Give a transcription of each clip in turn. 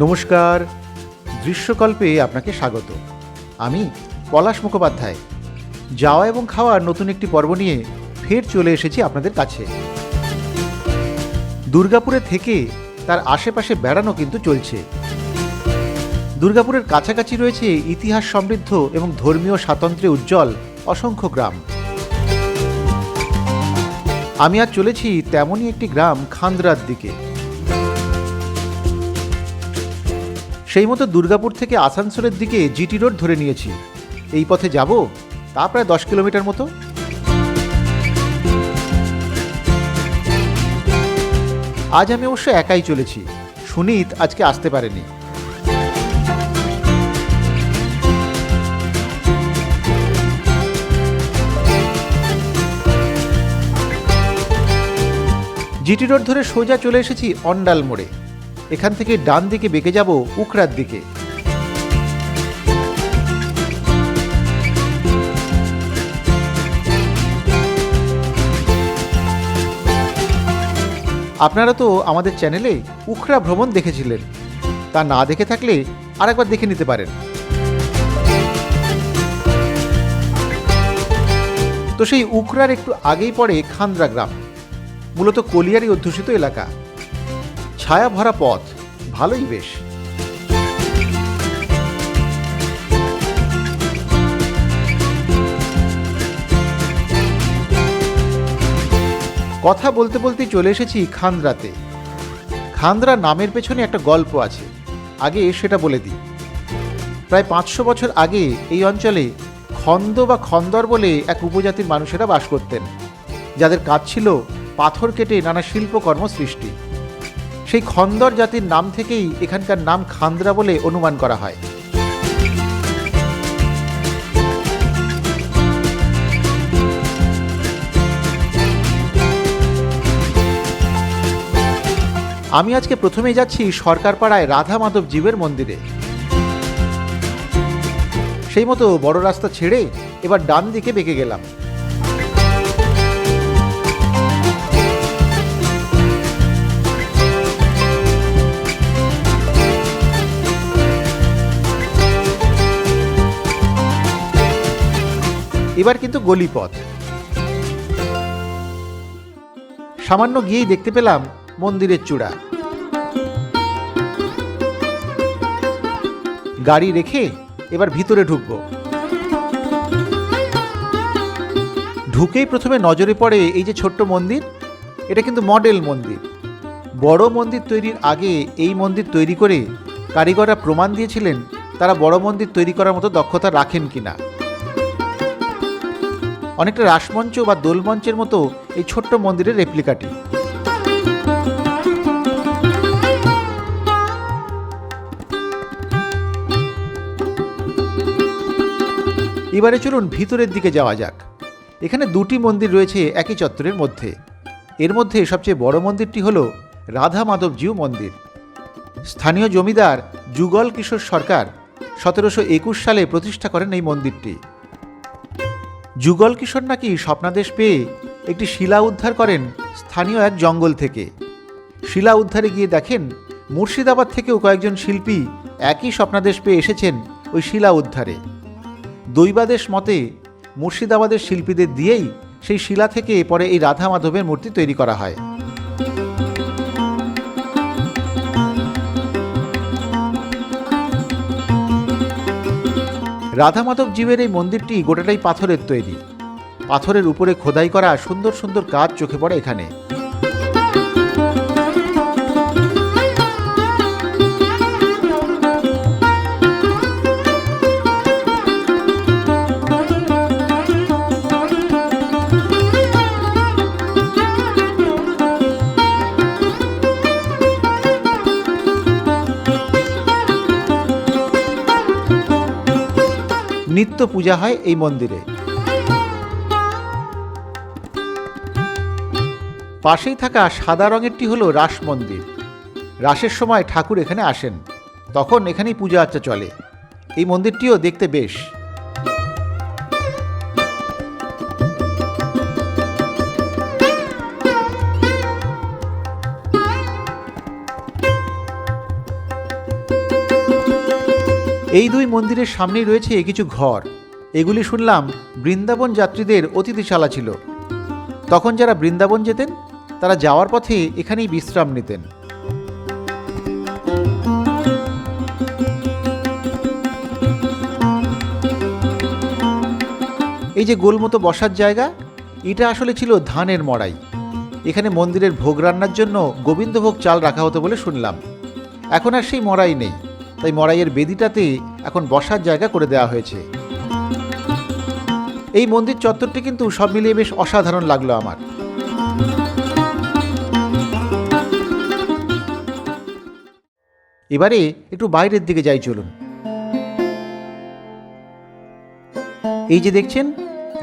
নমস্কার, দৃশ্যকল্পে আপনাকে স্বাগত। আমি পলাশ মুখোপাধ্যায়। যাওয়া এবং খাওয়ার নতুন একটি পর্ব নিয়ে ফের চলে এসেছি আপনাদের কাছে। দুর্গাপুরে থেকে তার আশেপাশে বেড়ানো কিন্তু চলছে। দুর্গাপুরের কাছাকাছি রয়েছে ইতিহাস সমৃদ্ধ এবং ধর্মীয় স্বাতন্ত্র্যে উজ্জ্বল অসংখ্য গ্রাম। আমি আজ চলেছি তেমনই একটি গ্রাম খান্দ্রার দিকে। সেই মতো দুর্গাপুর থেকে আসানসোলের দিকে জিটি রোড ধরে নিয়েছি। এই পথে যাব, তা প্রায় দশ কিলোমিটার মতো। আজ আমি অবশ্য একাই চলেছি। সুনীত আজকে আসতে পারেনি। জিটি রোড ধরে সোজা চলে এসেছি অন্ডাল মোড়ে। এখান থেকে ডান দিকে বেঁকে যাব উখড়ার দিকে। আপনারা তো আমাদের চ্যানেলে উখড়া ভ্রমণ দেখেছিলেন। তা না দেখে থাকলে আরেকবার দেখে নিতে পারেন। তো সেই উখড়ার একটু আগেই পড়ে খান্দ্রা গ্রাম, মূলত কলিয়ারি অধ্যুষিত এলাকা। ছায়া ভরা পথ, ভালোই বেশ। কথা বলতে বলতেই চলে এসেছি খান্দ্রাতে। খান্দ্রা নামের পেছনে একটা গল্প আছে, আগে সেটা বলে দিই। প্রায় পাঁচশো বছর আগে এই অঞ্চলে খন্দ বা খন্দর বলে এক উপজাতির মানুষেরা বাস করতেন, যাদের কাজ ছিল পাথর কেটে নানা শিল্পকর্ম সৃষ্টি। সেই খন্দর জাতির নাম থেকেই এখানকার নাম খান্দ্রা বলে অনুমান করা হয়। আমি আজকে প্রথমেই যাচ্ছি সরকারপাড়ায় রাধা মাধব জীবের মন্দিরে। সেই মতো বড় রাস্তা ছেড়ে এবার ডান দিকে বেঁকে গেলাম। এবার কিন্তু গলিপথ। সামান্য গিয়েই দেখতে পেলাম মন্দিরের চূড়া। গাড়ি রেখে এবার ভিতরে ঢুকবো। ঢুকেই প্রথমে নজরে পড়ে এই যে ছোট্ট মন্দির, এটা কিন্তু মডেল মন্দির। বড় মন্দির তৈরির আগে এই মন্দির তৈরি করে কারিগররা প্রমাণ দিয়েছিলেন তারা বড় মন্দির তৈরি করার মতো দক্ষতা রাখেন কিনা। অনেকটা রাসমঞ্চ বা দোলমঞ্চের মতো এই ছোট্ট মন্দিরের রেপ্লিকাটি এবারে চলুন ভিতরের দিকে যাওয়া যাক। এখানে দুটি মন্দির রয়েছে একই চত্বরের মধ্যে। এর মধ্যে সবচেয়ে বড় মন্দিরটি হল রাধা মাধবজিউ মন্দির। স্থানীয় জমিদার যুগল কিশোর সরকার সতেরোশো একুশ সালে প্রতিষ্ঠা করেন এই মন্দিরটি। যুগল কিশোর নাকি স্বপ্নাদেশ পেয়ে একটি শিলা উদ্ধার করেন স্থানীয় এক জঙ্গল থেকে। শিলা উদ্ধারে গিয়ে দেখেন মুর্শিদাবাদ থেকেও কয়েকজন শিল্পী একই স্বপ্নাদেশ পেয়ে এসেছেন ওই শিলা উদ্ধারে। দৈবাদেশ মতে মুর্শিদাবাদের শিল্পীদের দিয়েই সেই শিলা থেকে পরে এই রাধা মাধবের মূর্তি তৈরি করা হয়। রাধা মাধব জীবের এই মন্দিরটি গোটাটাই পাথরের তৈরি। পাথরের উপরে খোদাই করা সুন্দর সুন্দর কাজ চোখে পড়ে এখানে। নিত্য পূজা হয় এই মন্দিরে। পাশেই থাকা সাদা রঙেরটি হলো রাস মন্দির। রাসের সময় ঠাকুর এখানে আসেন, তখন এখানেই পূজা আর্চা চলে। এই মন্দিরটিও দেখতে বেশ। এই দুই মন্দিরের সামনেই রয়েছে কিছু ঘর। এগুলি শুনলাম বৃন্দাবন যাত্রীদের অতিথিশালা ছিল। তখন যারা বৃন্দাবন যেতেন, তারা যাওয়ার পথে এখানেই বিশ্রাম নিতেন। এই যে গোলমতো বসার জায়গা, এটা আসলে ছিল ধানের মড়াই। এখানে মন্দিরের ভোগ রান্নার জন্য গোবিন্দভোগ চাল রাখা হতো বলে শুনলাম। এখন আর সেই মড়াই নেই। তাই মড়াইয়ের বেদিটাতে এখন বসার জায়গা করে দেওয়া হয়েছে। এই মন্দির চত্বরটি কিন্তু সব মিলিয়ে বেশ অসাধারণ লাগল আমার। এবারে একটু বাইরের দিকে যাই চলুন। এই যে দেখছেন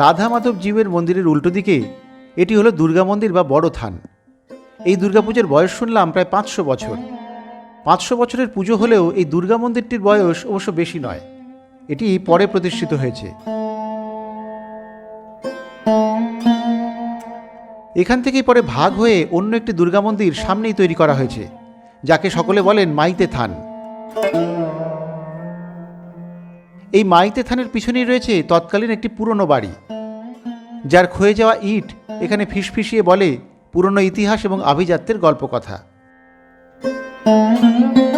রাধা মাধব জীবের মন্দিরের উল্টো দিকে এটি হলো দুর্গা মন্দির বা বড় থান। এই দুর্গাপুজোর বয়স শুনলাম প্রায় পাঁচশো বছর। পাঁচশো বছরের পুজো হলেও এই দুর্গা মন্দিরটির বয়স অবশ্য বেশি নয়। এটি পরে প্রতিষ্ঠিত হয়েছে। এখান থেকেই পরে ভাগ হয়ে অন্য একটি দুর্গা মন্দির সামনেই তৈরি করা হয়েছে, যাকে সকলে বলেন মাইতে থান। এই মাইতে থানের পিছনেই রয়েছে তৎকালীন একটি পুরনো বাড়ি। যার ক্ষয়ে যাওয়া ইট এখানে ফিসফিসিয়ে বলে পুরনো ইতিহাস এবং আভিজাত্যের গল্প কথা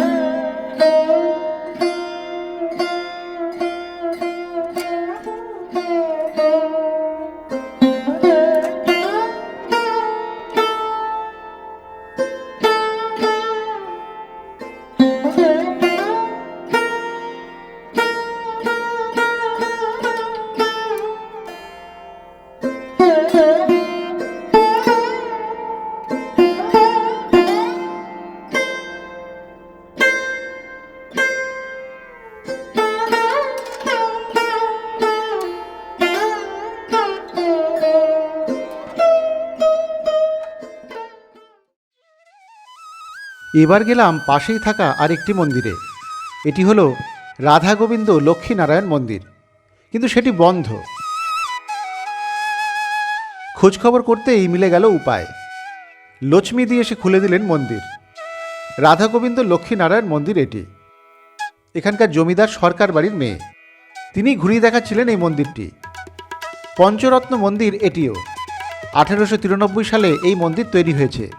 এবার গেলাম পাশেই থাকা আরেকটি মন্দিরে। এটি হলো রাধা গোবিন্দ লক্ষ্মীনারায়ণ মন্দির, কিন্তু সেটি বন্ধ। খোঁজখবর করতেই মিলে গেল উপায়। লক্ষ্মী দিয়ে এসে খুলে দিলেন মন্দির। রাধা গোবিন্দ লক্ষ্মীনারায়ণ মন্দির এটি। এখানকার জমিদার সরকার বাড়ির মেয়ে। তিনি ঘুরিয়ে দেখাচ্ছিলেন এই মন্দিরটি। পঞ্চরত্ন মন্দির এটিও। আঠেরোশো তিরানব্বই সালে এই মন্দির তৈরি হয়েছে।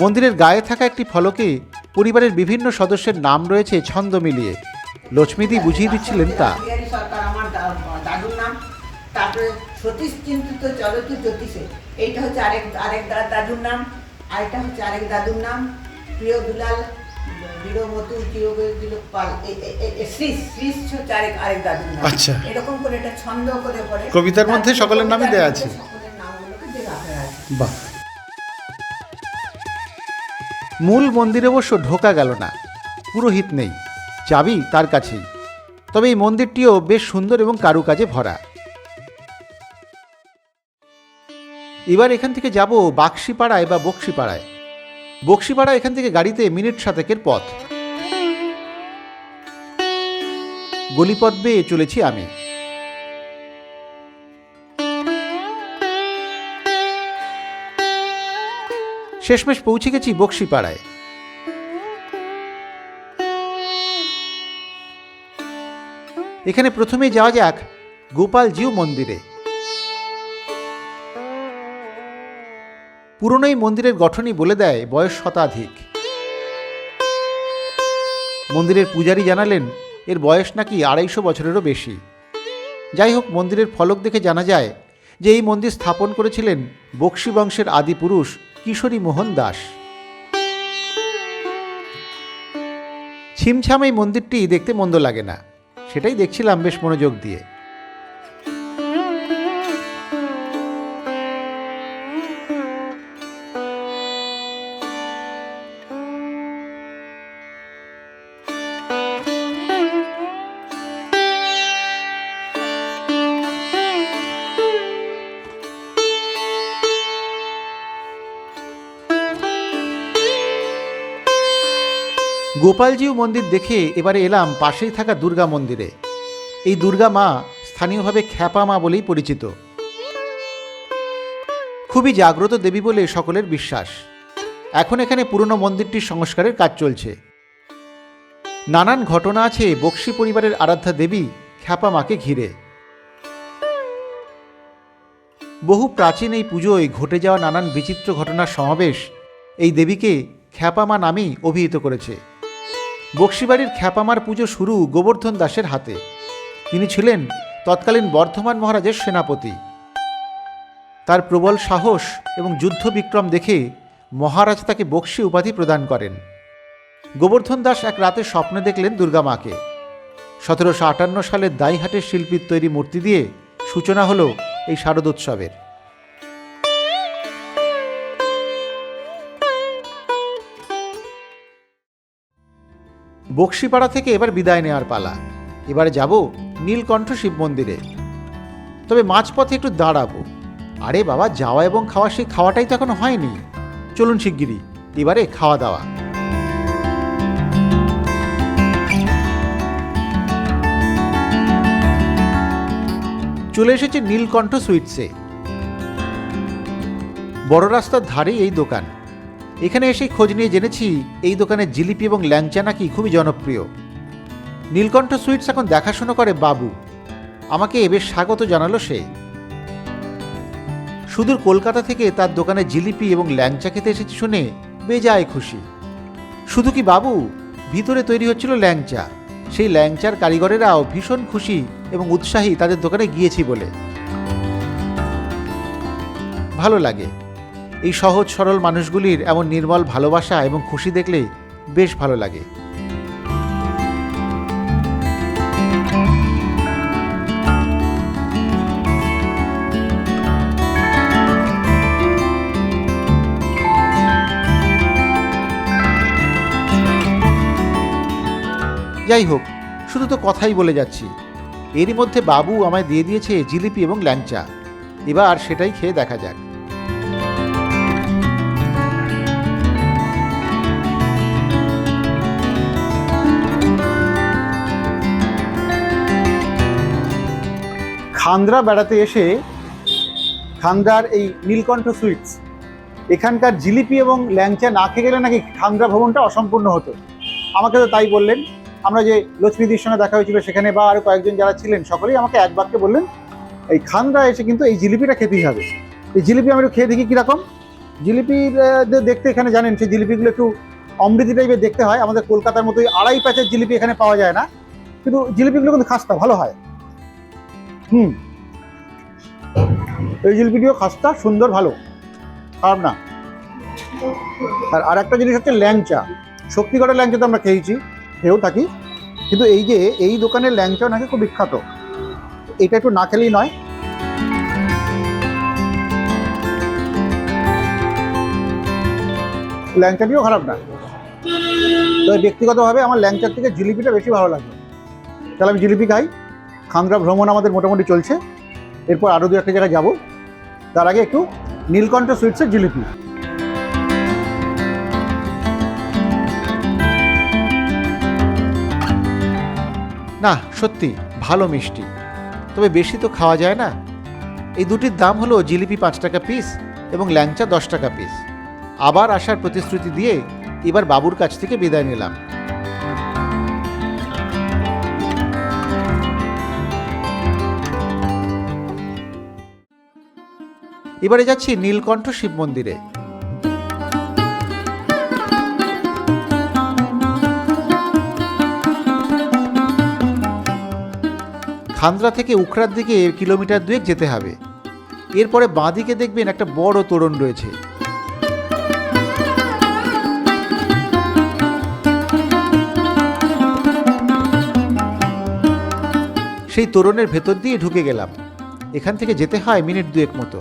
মন্দিরের গায়ে থাকা একটি ফলকে পরিবারের বিভিন্ন সদস্যের নাম রয়েছে ছন্দ মিলিয়ে। লক্ষ্মীদি বুঝিয়ে দিচ্ছিলেন তা। আমার দা- দাদুর নাম তারপরে সতীশ চিন্তিত চলতু জ্যোতিষে এইটা হচ্ছে আরেক আরেক দাদুর নাম আরেকটা হচ্ছে আরেক দাদুর নাম প্রিয় দুলাল বীরমতু চিরবিল পাল হচ্ছে আরেক আরেক দাদুর নাম। আচ্ছা। এরকম করে এটা ছন্দ করে পড়ে। কবিতার মধ্যে সকলের নামই দেয়া আছে। সকলের নামগুলোকে দেওয়া আছে। বাহ। মূল মন্দিরে অবশ্য ঢোকা গেল না। পুরোহিত নেই চাবি তার কাছেই। তবে এই মন্দিরটিও বেশ সুন্দর এবং কারুকাজে ভরা। এবার এখান থেকে যাব বাক্সিপাড়ায় বা বক্সিপাড়ায়। বক্সিপাড়া এখান থেকে গাড়িতে মিনিট সাতেকের পথ। গলিপথ বেয়ে চলেছি আমি। শেষমেশ পৌঁছে গেছি বক্সিপাড়ায়। এখানে প্রথমেই যাওয়া যাক গোপালজিউ মন্দিরে। পুরনো মন্দিরের গঠনই বলে দেয় বয়স শতাধিক। মন্দিরের পূজারী জানালেন, এর বয়স নাকি আড়াইশো বছরেরও বেশি। যাই হোক, মন্দিরের ফলক দেখে জানা যায় যে এই মন্দির স্থাপন করেছিলেন বক্সি বংশের আদি পুরুষ কিশোরী মোহন দাস। ছিমছাম এই মন্দিরটি দেখতে মন্দ লাগে না। সেটাই দেখছিলাম বেশ মনোযোগ দিয়ে। গোপালজিউ মন্দির দেখে এবারে এলাম পাশেই থাকা দুর্গা মন্দিরে। এই দুর্গা মা স্থানীয়ভাবে খ্যাপা মা বলেই পরিচিত। খুবই জাগ্রত দেবী বলে সকলের বিশ্বাস। এখন এখানে পুরনো মন্দিরটির সংস্কারের কাজ চলছে। নানান ঘটনা আছে বক্সি পরিবারের আরাধ্যা দেবী খ্যাপা মাকে ঘিরে। বহু প্রাচীন এই পুজোয় ঘটে যাওয়া নানান বিচিত্র ঘটনার সমাবেশ এই দেবীকে খ্যাপামা নামেই অভিহিত করেছে। বক্সিবাড়ির খ্যাপামার পুজো শুরু গোবর্ধন দাসের হাতে। তিনি ছিলেন তৎকালীন বর্ধমান মহারাজের সেনাপতি। তার প্রবল সাহস এবং যুদ্ধ বিক্রম দেখে মহারাজ তাকে বক্সি উপাধি প্রদান করেন। গোবর্ধন দাস এক রাতে স্বপ্নে দেখলেন দুর্গা মাকে। সতেরোশো আটান্ন সালের দাইহাটের শিল্পীর তৈরি মূর্তি দিয়ে সূচনা হলো এই শারদোৎসবের। বক্সিপাড়া থেকে এবার বিদায় নেওয়ার পালা। এবারে যাব নীলকণ্ঠ শিব মন্দিরে। তবে মাঝপথে একটু দাঁড়াবো। আরে বাবা, যাওয়া এবং খাওয়া, সেই খাওয়াটাই তো এখনও হয়নি। চলুন শিগগিরই। এবারে খাওয়া দাওয়া। চলে এসেছে নীলকণ্ঠ সুইটসে। বড় রাস্তার ধারেই এই দোকান। এখানে এসে খোঁজ নিয়ে জেনেছি এই দোকানের জিলিপি এবং ল্যাংচা নাকি খুবই জনপ্রিয়। নীলকণ্ঠ সুইটস এখন দেখাশোনা করে বাবু। আমাকে বেশ স্বাগত জানালো সে। সুদূর কলকাতা থেকে তার দোকানে জিলিপি এবং ল্যাংচা খেতে এসেছি শুনে বেজায় খুশি। শুধু কি বাবু? ভিতরে তৈরি হচ্ছিল ল্যাংচা। সেই ল্যাংচার কারিগরেরাও ভীষণ খুশি এবং উৎসাহী তাদের দোকানে গিয়েছি বলে। ভালো লাগে। এই সহজ সরল মানুষগুলির এমন নির্মল ভালোবাসা এবং খুশি দেখলে বেশ ভালো লাগে। যাই হোক, শুধু তো কথাই বলে যাচ্ছি। এরই মধ্যে বাবু আমায় দিয়ে দিয়েছে জিলিপি এবং ল্যাংচা। এবার সেটাই খেয়ে দেখা যাক। খান্দ্রা বেড়াতে এসে খান্দ্রার এই নীলকণ্ঠ সুইটস, এখানকার জিলিপি এবং ল্যাংচা না খেয়ে গেলে নাকি খান্দ্রা ভবনটা অসম্পূর্ণ হতো। আমাকে তো তাই বললেন। আমরা যে লক্ষ্মীদির সঙ্গে দেখা হয়েছিল সেখানে বা আরও কয়েকজন যারা ছিলেন, সকলেই আমাকে এক বাক্যে বললেন, এই খান্দ্রা এসে কিন্তু এই জিলিপিটা খেতেই হবে। এই জিলিপি আমি একটু খেয়ে দেখি কীরকম। জিলিপি দেখতে এখানে জানেন, সেই জিলিপিগুলো একটু অমৃতি টাইপের দেখতে হয়। আমাদের কলকাতার মতোই আড়াই প্যাচের জিলিপি এখানে পাওয়া যায় না। কিন্তু জিলিপিগুলো কিন্তু খাস্তা, ভালো হয়। হুম। এই জিলিপিটিও খাস্তা, সুন্দর, ভালো। খারাপ না। আর আর একটা জিনিস হচ্ছে ল্যাংচা। শক্তিগড়ের ল্যাংচা তো আমরা খেয়েছি, খেয়েও থাকি। কিন্তু এই যে, এই দোকানের ল্যাংচা নাকি খুব বিখ্যাত। এটা একটু না খেলেই নয়। ল্যাংচাটিও খারাপ না। তো ব্যক্তিগতভাবে আমার ল্যাংচার থেকে জিলিপিটা বেশি ভালো লাগে। তাহলে আমি জিলিপি খাই। খাংরা ভ্রমণ আমাদের মোটামুটি চলছে। এরপর আরও দু একটা জায়গায় যাব। তার আগে একটু নীলকণ্ঠ সুইটসের জিলিপি। না, সত্যি, ভালো মিষ্টি। তবে বেশি তো খাওয়া যায় না। এই দুটির দাম হলো জিলিপি পাঁচ টাকা পিস এবং ল্যাংচা দশ টাকা পিস আবার আসার প্রতিশ্রুতি দিয়ে এবার বাবুর কাছ থেকে বিদায় নিলাম। এবারে যাচ্ছি নীলকণ্ঠ শিব মন্দিরে। খান্দ্রা থেকে উখড়ার দিকে কিলোমিটার দুয়েক যেতে হবে। এরপরে বাঁদিকে দেখবেন একটা বড় তোরণ রয়েছে। সেই তোরণের ভেতর দিয়ে ঢুকে গেলাম। এখান থেকে যেতে হয় মিনিট দুয়েক মতো।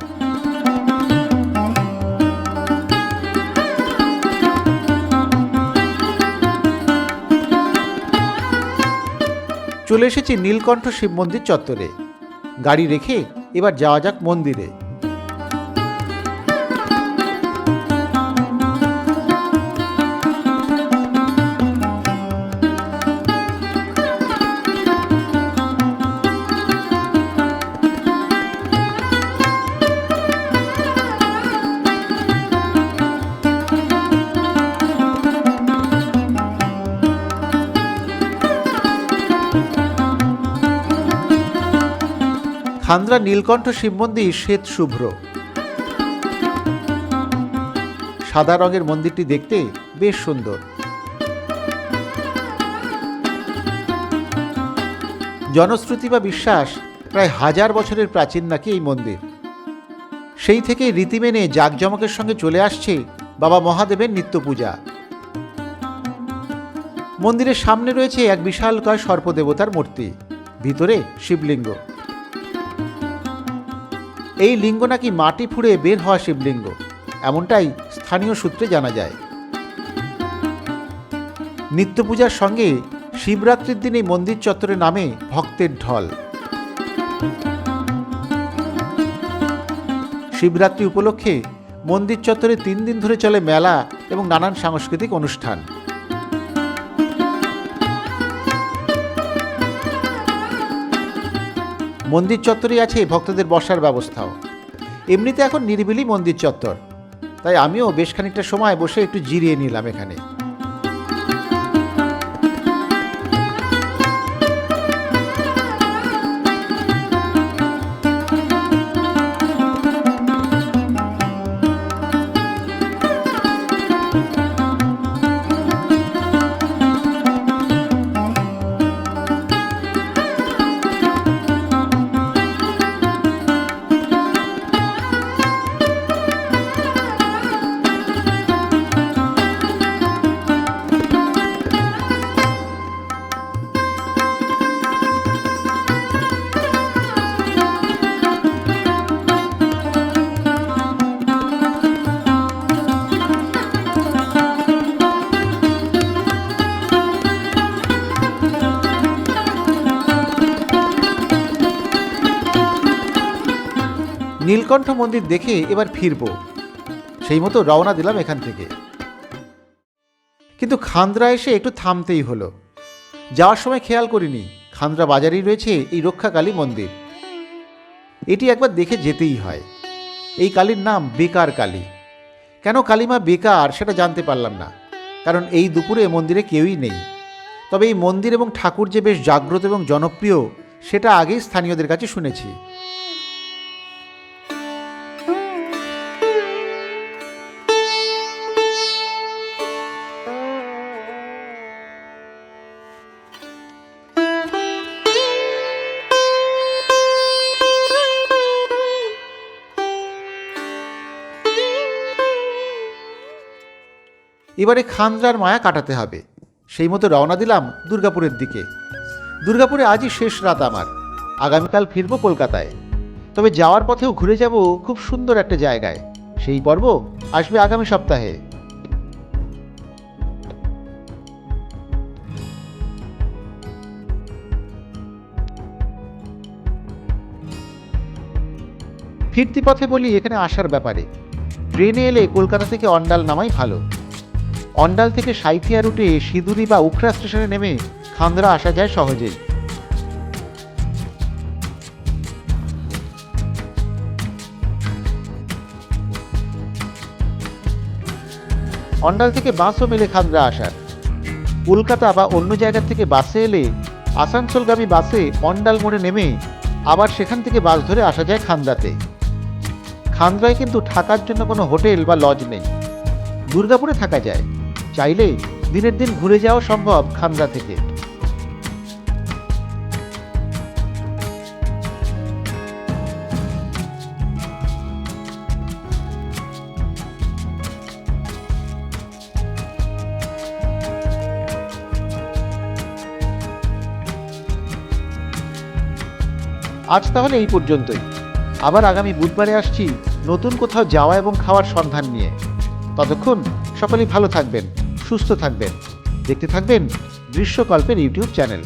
চলে এসেছি নীলকণ্ঠ শিব মন্দির চত্বরে। গাড়ি রেখে এবার যাওয়া যাক মন্দিরে। খান্দ্রা নীলকণ্ঠ শিব মন্দির শ্বেত শুভ্র। সাদা রঙের মন্দিরটি দেখতে বেশ সুন্দর। জনশ্রুতি বা বিশ্বাস প্রায় হাজার বছরের প্রাচীন নাকি এই মন্দির। সেই থেকে রীতি মেনে জাঁকজমকের সঙ্গে চলে আসছে বাবা মহাদেবের নিত্য পূজা মন্দিরের সামনে রয়েছে এক বিশালকায় সর্পদেবতার মূর্তি, ভিতরে শিবলিঙ্গ। এই লিঙ্গ নাকি মাটি ফুঁড়ে বের হওয়া শিবলিঙ্গ? এমনটাই স্থানীয় সূত্রে জানা যায়। নিত্য পূজার সঙ্গে শিবরাত্রির দিন মন্দির চত্বরে নামে ভক্তের ঢল। শিবরাত্রি উপলক্ষে মন্দির চত্বরে তিন দিন ধরে চলে মেলা এবং নানান সাংস্কৃতিক অনুষ্ঠান। মন্দির চত্বরেই আছে ভক্তদের বসার ব্যবস্থাও। এমনিতে এখন নিরিবিলি মন্দির চত্বর। তাই আমিও বেশ খানিকটা সময় বসে একটু জিরিয়ে নিলাম এখানে। নীলকণ্ঠ মন্দির দেখে এবার ফিরব। সেই মতো রওনা দিলাম এখান থেকে। কিন্তু খান্দ্রা এসে একটু থামতেই হলো। যাওয়ার সময় খেয়াল করিনি, খান্দ্রা বাজারেই রয়েছে এই রক্ষাকালী মন্দির। এটি একবার দেখে যেতেই হয়। এই কালীর নাম বেকার কালী। কেন কালীমা বেকার সেটা জানতে পারলাম না, কারণ এই দুপুরে মন্দিরে কেউই নেই। তবে এই মন্দির এবং ঠাকুর যে বেশ জাগ্রত এবং জনপ্রিয়, সেটা আগেই স্থানীয়দের কাছে শুনেছি। এবারে খান্দ্রার মায়া কাটাতে হবে। সেই মতো রওনা দিলাম দুর্গাপুরের দিকে। দুর্গাপুরে আজই শেষ রাত আমার। আগামীকাল ফিরবো কলকাতায়। তবে যাওয়ার পথেও ঘুরে যাব খুব সুন্দর একটা জায়গায়। সেই পর্ব আসবে আগামী সপ্তাহে। ফিরতি পথে বলি এখানে আসার ব্যাপারে। ট্রেনে এলে কলকাতা থেকে অন্ডাল নামাই ভালো। অন্ডাল থেকে সাইথিয়া রুটে সিঁদুরি বা উখরা স্টেশনে নেমে খান্দ্রা আসা যায় সহজেই। অন্ডাল থেকে বাসও মেলে খান্দ্রা আসার। কলকাতা বা অন্য জায়গা থেকে বাসে এলে আসানসোলগামী বাসে অন্ডাল মোড়ে নেমে আবার সেখান থেকে বাস ধরে আসা যায় খান্দ্রাতে। খান্দ্রায় কিন্তু থাকার জন্য কোনো হোটেল বা লজ নেই। দুর্গাপুরে থাকা যায়। চাইলে দিনের দিন ঘুরে যাওয়া সম্ভব খান্দ্রা থেকে। আজ তাহলে এই পর্যন্তই। আবার আগামী বুধবারে আসছি নতুন কোথাও যাওয়া এবং খাওয়ার সন্ধান নিয়ে। ততক্ষণ সকলেই ভালো থাকবেন। সুস্থ থাকবেন। দেখতে থাকবেন দৃশ্যকল্পের ইউটিউব চ্যানেল।